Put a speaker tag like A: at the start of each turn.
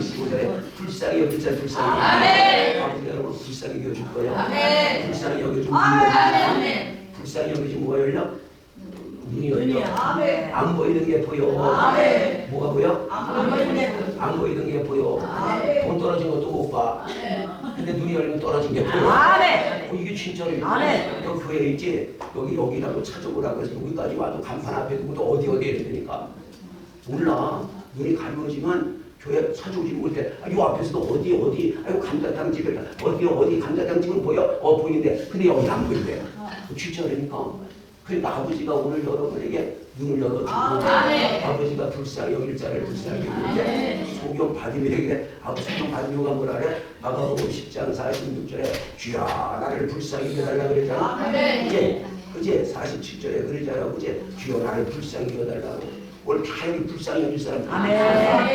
A: 15절에 불쌍히 여길 자 불쌍히 아버지가 여러분 불쌍히 여겨줄 거예요 불쌍히 여겨주면
B: 아멘.
A: 불쌍히 여겨주면 뭐가 열려? 눈이 열려.
B: 아멘.
A: 안 보이는 게 보여
B: 아멘.
A: 뭐가 보여?
B: 안 보이네.
A: 안 보이는 게 보여
B: 아멘.
A: 돈 떨어진 것도 못봐 근데 눈이 열리면 떨어진 게 보여
B: 아멘.
A: 어, 이게 진짜로
B: 아멘.
A: 너 교회에 있지 여기 여기라도 찾아보라고 해서 여기까지 와도 간판 앞에 두고도 어디 어디에 있으니까 몰라 눈이 가려지만 교회 찾아오지 못해. 아, 요 앞에서도 어디 어디 아이고 감자탕 집에 어디 어디 감자탕 집은 보여? 어 보이는데. 근데 여기 안 보인대 진짜 그러니까. 그러니까 아버지가 오늘 여러분에게 눈을 열어주고
B: 아멘.
A: 아버지가 불쌍히 여길 자를 불쌍히 여기는데 소경 바디메에게 아버지 소경 바디메가 뭐라 그래 마가복음 10장 46절에 주야 나를 불쌍히 여달라 그랬잖아.
B: 아멘.
A: 이제 그제 47절에 그러잖아? 그제 주여 나를 불쌍히 여달라고. 오늘 다 여기 불쌍히 여길 사람.
B: 아멘.